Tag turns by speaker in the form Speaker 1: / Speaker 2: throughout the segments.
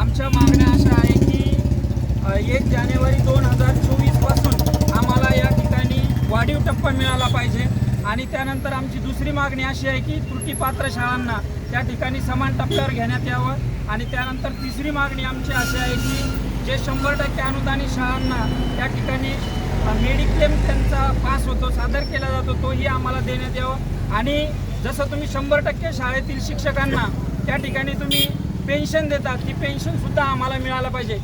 Speaker 1: आमच्या मागण्या अशा आहे की एक जानेवारी दोन हजार चोवीसपासून आम्हाला या ठिकाणी वाढीव टप्पा मिळाला पाहिजे. आणि त्यानंतर आमची दुसरी मागणी अशी आहे की त्रुटीपात्र शाळांना त्या ठिकाणी समान टप्प्यावर घेण्यात यावं. आणि त्यानंतर तिसरी मागणी आमची अशी आहे की जे शंभर टक्के अनुदानित शाळांना त्या ठिकाणी मेडिक्लेम त्यांचा पास होतो सादर केला जातो तोही आम्हाला देण्यात यावं. आणि जसं तुम्ही शंभर टक्के शाळेतील शिक्षकांना त्या ठिकाणी तुम्ही पेन्शन देतात. ती पेन्शनसुद्धा आम्हाला मिळालं पाहिजे.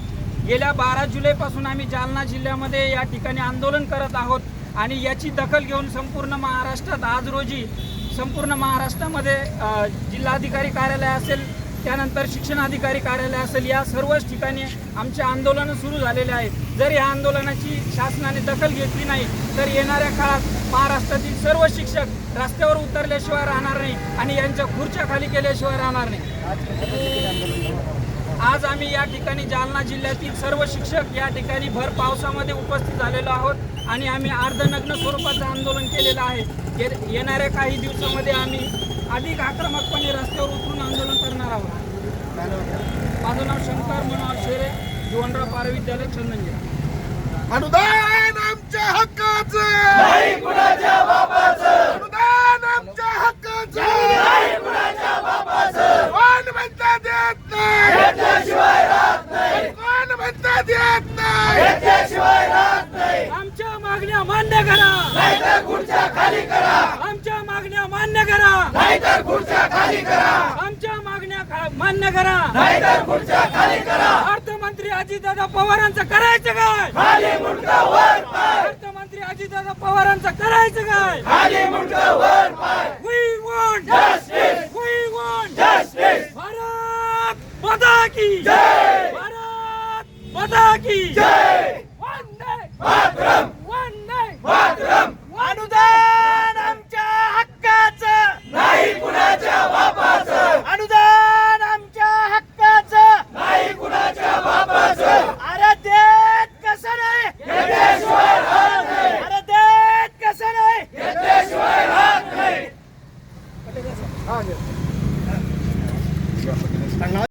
Speaker 1: गेल्या बारा जुलैपासून आम्ही जालना जिल्ह्यामध्ये या ठिकाणी आंदोलन करत आहोत आणि याची दखल घेऊन संपूर्ण महाराष्ट्रात आज रोजी संपूर्ण महाराष्ट्रामध्ये जिल्हाधिकारी कार्यालय असेल त्यानंतर शिक्षणाधिकारी कार्यालय असेल या सर्वच ठिकाणी आमचे आंदोलनं सुरू झालेले आहे जर या आंदोलनाची शासनाने दखल घेतली नाही तर येणाऱ्या काळात महाराष्ट्रातील सर्व शिक्षक रस्त्यावर उतरल्याशिवाय राहणार नाही आणि यांच्या खुर्च्या खाली केल्याशिवाय राहणार नाही. आज आम्ही या ठिकाणी जालना जिल्ह्यातील सर्व शिक्षक या ठिकाणी भर पावसामध्ये उपस्थित झालेलो आहोत आणि आम्ही अर्धनग्न स्वरूपाचं आंदोलन केलेलं आहे. ये- येणाऱ्या काही दिवसामध्ये आम्ही अधिक आक्रमकपणे रस्त्यावर उतरून आंदोलन करणार आहोत. माझं नाव शंकर मनोहर शेरे जीवनराव पार विद्यालय चंदनजी
Speaker 2: अनुदान आमच्या हक्काचं! अनुदान आमच्या हक्काचं! कोण म्हणता देत नाही? कोण म्हणता देत नाही.
Speaker 1: आमच्या मागण्या मान्य करा.
Speaker 2: नाहीतर खुर्च्या खाली करा.
Speaker 1: मागण्या मान्य करा.
Speaker 2: नाहीतर खुर्च्या खाली करा.
Speaker 1: आमच्या मागण्या खा- मान्य करा.
Speaker 2: नाहीतर खुर्च्या खाली करा.
Speaker 1: अर्थमंत्री अजितदादा पवारांचं करायचं काय?
Speaker 2: खाली मुंडका वर पाय.
Speaker 1: अर्थमंत्री अजितदादा पवारांचं करायचं काय?
Speaker 2: खाली मुंडका वर पाय.
Speaker 1: We want
Speaker 2: Justice!
Speaker 1: We want
Speaker 2: Justice!
Speaker 1: Bharat Mata की।
Speaker 2: जय!
Speaker 1: भारत माता की।
Speaker 2: जय.
Speaker 1: वंदे
Speaker 2: मातरम. ആ ഞങ്ങൾ